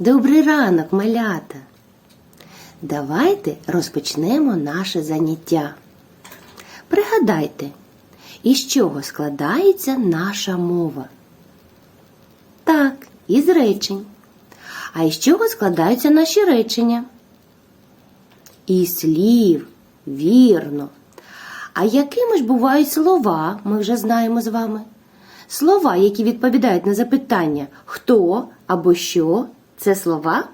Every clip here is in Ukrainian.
Добрий ранок, малята! Давайте розпочнемо наше заняття. Пригадайте, із чого складається наша мова? Так, із речень. А із чого складаються наші речення? Із слів, вірно. А якими ж бувають слова, ми вже знаємо з вами. Слова, які відповідають на запитання хто або що, це слова,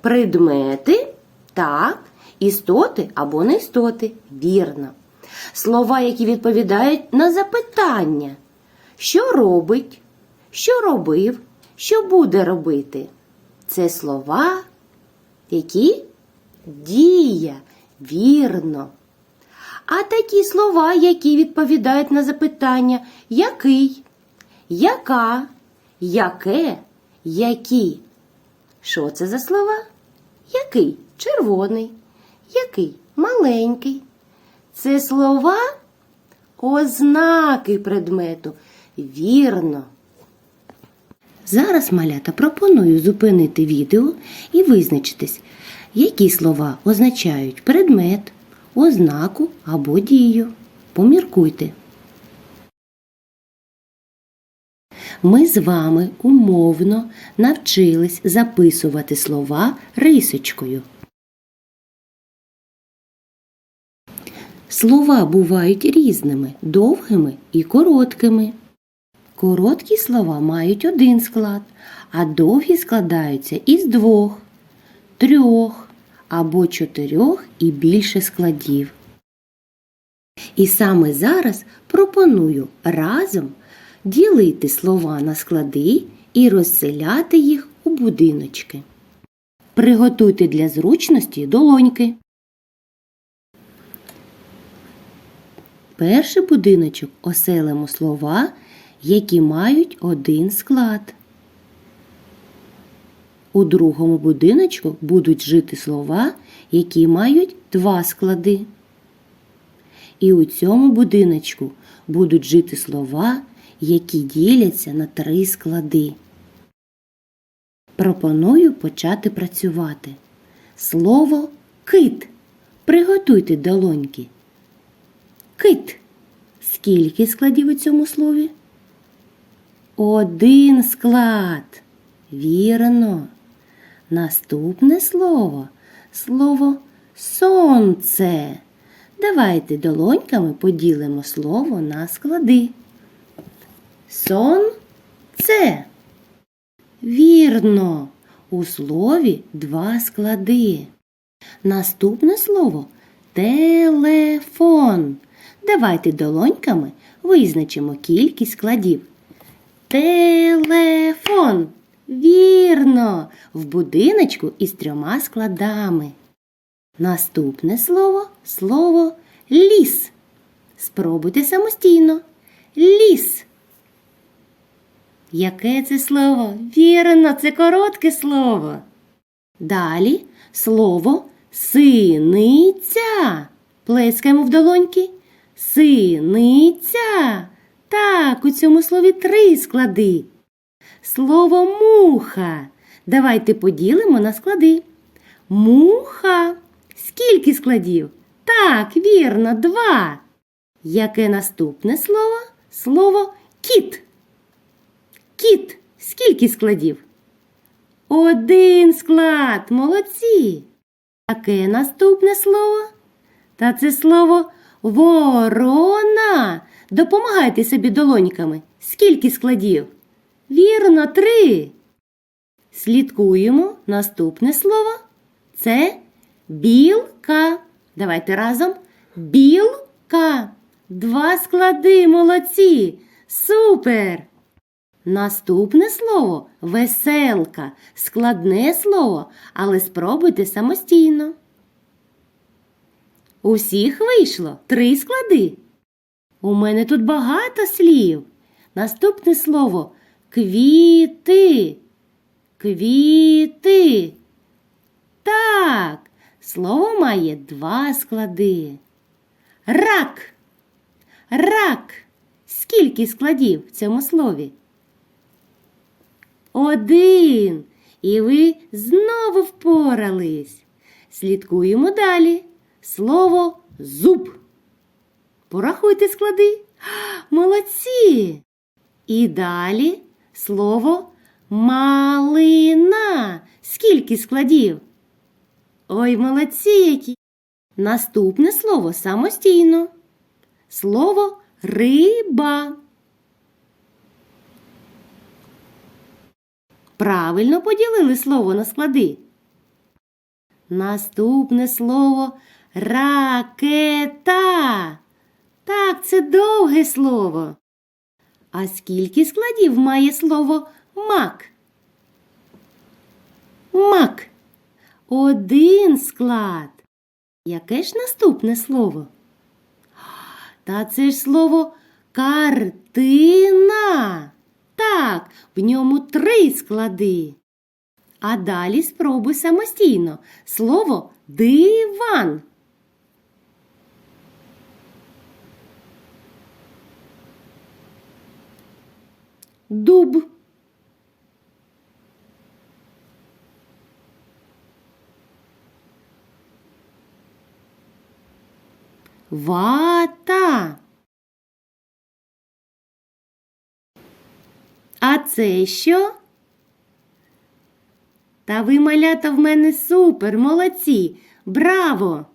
предмети, так, істоти або не істоти, вірно. Слова, які відповідають на запитання, що робить, що робив, що буде робити. Це слова, які дія, вірно. А такі слова, які відповідають на запитання який, яка, яке, які. Що це за слова? Який червоний, який маленький. Це слова ознаки предмету. Вірно. Зараз малята пропоную зупинити відео і визначитись, які слова означають предмет, ознаку або дію. Поміркуйте. Ми з вами умовно навчились записувати слова рисочкою. Слова бувають різними, довгими і короткими. Короткі слова мають один склад, а довгі складаються із двох, трьох або чотирьох і більше складів. І саме зараз пропоную разом ділити слова на склади і розселяти їх у будиночки. Приготуйте для зручності долоньки. Перший будиночок оселимо слова, які мають один склад. У другому будиночку будуть жити слова, які мають два склади. І у цьому будиночку будуть жити слова, які діляться на три склади. Пропоную почати працювати. Слово кит. Приготуйте долоньки. Кит. Скільки складів у цьому слові? Один склад. Вірно. Наступне слово слово сонце. Давайте долоньками поділимо слово на склади. Сонце. Вірно. У слові два склади. Наступне слово телефон. Давайте долоньками визначимо кількість складів. Телефон. Вірно, в будиночку із трьома складами. Наступне слово слово ліс. Спробуйте самостійно. Ліс. Яке це слово? Вірно, це коротке слово. Далі слово синиця. Плескаємо в долоньки. Синиця. Так, у цьому слові три склади. Слово муха. Давайте поділимо на склади. Муха. Скільки складів? Так, вірно, два. Яке наступне слово? Слово кіт. Кіт. Скільки складів? Один склад. Молодці. Яке наступне слово? Та це слово ворона. Допомагайте собі долоньками. Скільки складів? Вірно, три. Слідкуємо наступне слово. Це білка. Давайте разом. Білка. Два склади, молодці. Супер. Наступне слово веселка. Складне слово, але спробуйте самостійно. У всіх вийшло три склади. У мене тут багато слів. Наступне слово квіти. Квіти. Так, слово має два склади. Рак. Рак. Скільки складів в цьому слові? Один. І ви знову впорались. Слідкуємо далі. Слово зуб. Порахуйте склади. Молодці. І далі слово малина. Скільки складів? Ой, молодці які. Наступне слово самостійно. Слово риба. Правильно поділили слово на склади. Наступне слово ракета. Так, це довге слово. А скільки складів має слово мак? Мак. Один склад. Яке ж наступне слово? Та це ж слово картина. Так, в ньому три склади. А далі спробуй самостійно слово диван. Дуб. Вата. А це що? Та ви, малята, в мене супер, молодці. Браво!